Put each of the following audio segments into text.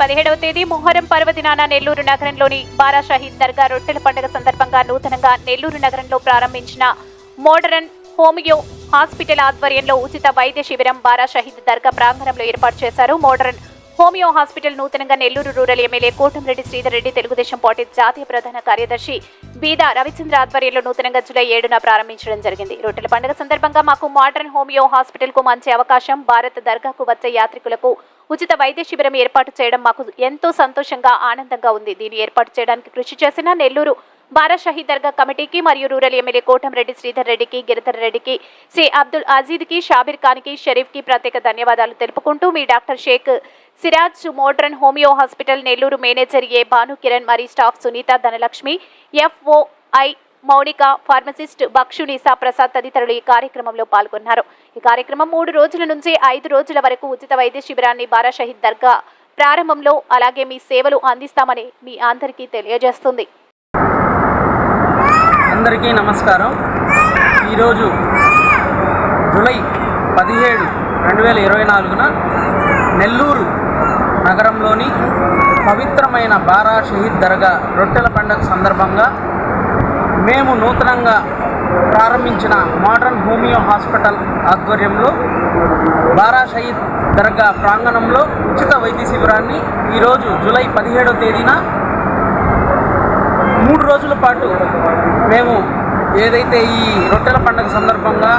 పదిహేడవ తేదీ మొహరం పర్వదినాన నెల్లూరు నగరంలోని బారా షహీద్ దర్గా రొట్టెల పండుగ సందర్భంగా నూతనంగా నెల్లూరు నగరంలో ప్రారంభించిన మోడరన్ హోమియో హాస్పిటల్ ఆధ్వర్యంలో ఉచిత వైద్య శిబిరం బారా షహీద్ దర్గా ప్రాంగణంలో ఏర్పాటు చేశారు. మోడరన్ హోమియో హాస్పిటల్ నూతనంగా Nellore rural MLA Kotamreddy Sridhar Reddy Telugu Desam party జాతీయ ప్రధాన కార్యదర్శి బీదా రవిచంద్ర ఆధ్వర్యంలో నూతనంగా జూలై ఏడున ప్రారంభించడం జరిగింది. రొట్టెల పండుగ సందర్భంగా మాకు మోడర్న్ హోమియో హాస్పిటల్కు మంచి అవకాశం భారత్ దర్గాకు వచ్చే యాత్రికులకు ఉచిత వైద్య శిబిరం ఏర్పాటు చేయడం మాకు ఎంతో సంతోషంగా ఆనందంగా ఉంది. దీన్ని ఏర్పాటు చేయడానికి కృషి చేసిన నెల్లూరు బారా షహీద్ దర్గా కమిటీకి మరియు రూరల్ ఎమ్మెల్యే కోటంరెడ్డి శ్రీధర్ రెడ్డికి గిరిధర్ రెడ్డికి శ్రీ అబ్దుల్ అజీద్కి ఖాన్కి ఖాన్కి షరీఫ్కి ప్రత్యేక ధన్యవాదాలు తెలుపుకుంటూ మీ doctor Sheikh Siraj modern homeo hospital Nellore manager A. Bhanu Kiran మరియు staff Sunitha Dhanalakshmi FOI Mounika pharmacist Bakshu Nisa Prasad తదితరులు ఈ కార్యక్రమంలో పాల్గొన్నారు. ఈ కార్యక్రమం మూడు రోజుల నుంచి ఐదు రోజుల వరకు ఉచిత వైద్య శిబిరాన్ని బారా షహీద్ దర్గా ప్రారంభంలో అలాగే మీ సేవలు అందిస్తామని మీ అందరికీ తెలియజేస్తుంది. అందరికీ నమస్కారం. ఈరోజు జూలై పదిహేడు రెండు వేల ఇరవై నాలుగున నెల్లూరు నగరంలోని పవిత్రమైన బారా షహీద్ దర్గా రొట్టెల పండుగ సందర్భంగా మేము నూతనంగా ప్రారంభించిన మోడర్న్ హోమియో హాస్పిటల్ ఆధ్వర్యంలో బారా షహీద్ దర్గా ప్రాంగణంలో ఉచిత వైద్య శిబిరాన్ని ఈరోజు జూలై పదిహేడో తేదీన మూడు రోజుల పాటు మేము ఏదైతే ఈ రొట్టెల పండుగ సందర్భంగా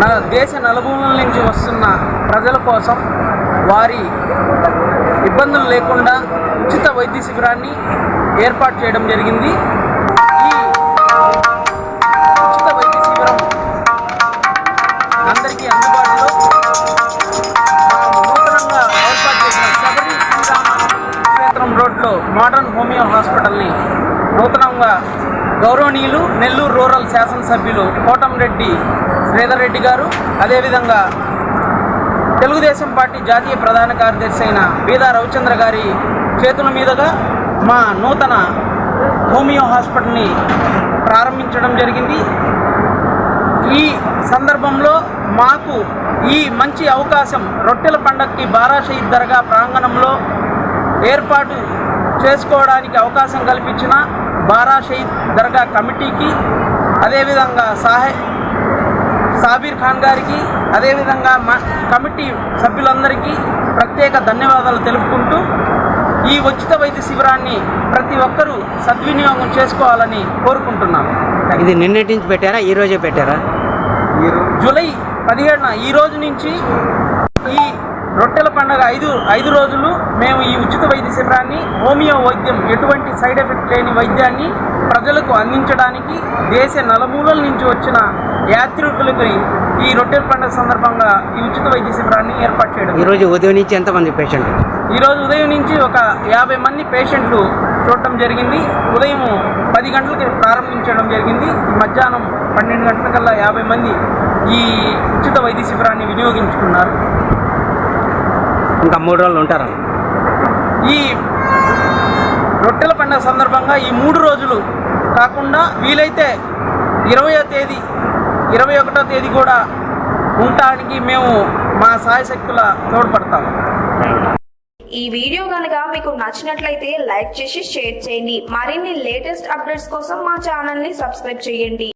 నా దేశ నలుభూముల నుంచి వస్తున్న ప్రజల కోసం వారి ఇబ్బందులు లేకుండా ఉచిత వైద్య శిబిరాన్ని ఏర్పాటు చేయడం జరిగింది. ఈ ఉచిత వైద్య శిబిరం అందరికీ అందుబాటులో. నూతనంగా ఏర్పాటు చేసిన శబరి శ్రీరామ క్షేత్రం రోడ్లో మోడర్న్ హోమియో హాస్పిటల్ని నూతనంగా గౌరవనీయులు నెల్లూరు రూరల్ శాసనసభ్యులు కోటంరెడ్డి శ్రీధర్ రెడ్డి గారు అదేవిధంగా తెలుగుదేశం పార్టీ జాతీయ ప్రధాన కార్యదర్శి అయిన బీదా రవిచంద్ర గారి చేతుల మీదుగా మా నూతన హోమియో హాస్పిటల్ని ప్రారంభించడం జరిగింది. ఈ సందర్భంలో మాకు ఈ మంచి అవకాశం రొట్టెల పండగకి బారా షహీద్ దర్గా ప్రాంగణంలో ఏర్పాటు చేసుకోవడానికి అవకాశం కల్పించిన బారా షహీద్ దర్గా కమిటీకి అదేవిధంగా సాహె సాబీర్ ఖాన్ గారికి అదేవిధంగా మా కమిటీ సభ్యులందరికీ ప్రత్యేక ధన్యవాదాలు తెలుపుకుంటూ ఈ ఉచిత వైద్య శిబిరాన్ని ప్రతి ఒక్కరూ సద్వినియోగం చేసుకోవాలని కోరుకుంటున్నాను. ఇది నిన్నటి నుంచి పెట్టారా? ఈ రోజే పెట్టారా? జూలై పదిహేడున ఈ రోజు నుంచి ఈ రొట్టెల పండుగ ఐదు ఐదు రోజులు మేము ఈ ఉచిత వైద్య శిబిరాన్ని హోమియో వైద్యం ఎటువంటి సైడ్ ఎఫెక్ట్ లేని వైద్యాన్ని ప్రజలకు అందించడానికి దేశ నలుమూలల నుంచి వచ్చిన యాత్రికులకు ఈ రొట్టెల పండుగ సందర్భంగా ఈ ఉచిత వైద్య శిబిరాన్ని ఏర్పాటు చేయడం ఈ రోజు ఉదయం నుంచి ఎంతమంది పేషెంట్ ఈరోజు ఉదయం నుంచి ఒక యాభై మంది పేషెంట్లు చూడటం జరిగింది. ఉదయం పది గంటలకి ప్రారంభించడం జరిగింది. మధ్యాహ్నం పన్నెండు గంటలకల్లా యాభై మంది ఈ ఉచిత వైద్య శిబిరాన్ని వినియోగించుకున్నారు. ఇంకా మూడు రోజులు ఉంటారా ఈ రొట్టెల పండుగ సందర్భంగా ఈ మూడు రోజులు కాకుండా వీలైతే ఇరవయో తేదీ ఇరవై ఒకటో తేదీ కూడా ఉండటానికి మేము మా సాయశక్తుల తోడ్పడతాము ఈ వీడియో కనుక మీకు నచ్చినట్లయితే లైక్ చేసి షేర్ చేయండి. మరిన్ని లేటెస్ట్ అప్డేట్స్ కోసం మా ఛానల్ని సబ్స్క్రైబ్ చేయండి.